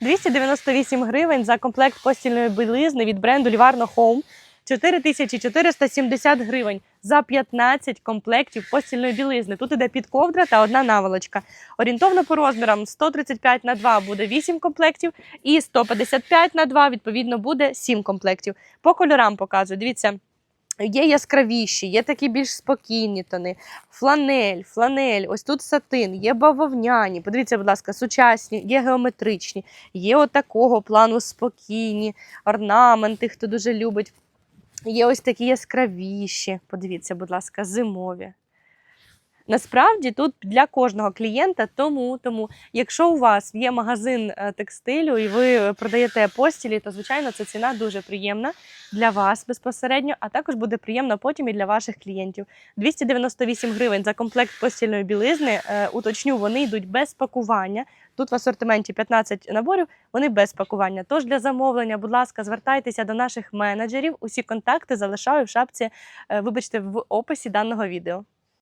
298 гривень за комплект постільної білизни від бренду Livarno Home. 4470 гривень за 15 комплектів постільної білизни. Тут іде підковдра та одна наволочка. Орієнтовно по розмірам 135 на 2 буде 8 комплектів, і 155 на 2 відповідно буде 7 комплектів. По кольорам показую. Дивіться. Є яскравіші, є такі більш спокійні тони. Фланель, фланель, ось тут сатин, є бавовняні. Подивіться, будь ласка, сучасні, є геометричні, є отакого плану спокійні, орнаменти, хто дуже любить. Є ось такі яскравіші. Подивіться, будь ласка, зимові. Насправді тут для кожного клієнта, тому, тому якщо у вас є магазин е, текстилю і ви продаєте постілі, то звичайно ця ціна дуже приємна для вас безпосередньо, а також буде приємно потім і для ваших клієнтів. 298 гривень за комплект постільної білизни. Е, Уточню, вони йдуть без пакування. Тут в асортименті 15 наборів, вони без пакування. Тож для замовлення, будь ласка, звертайтеся до наших менеджерів. Усі контакти залишаю в шапці, е, вибачте, в описі даного відео.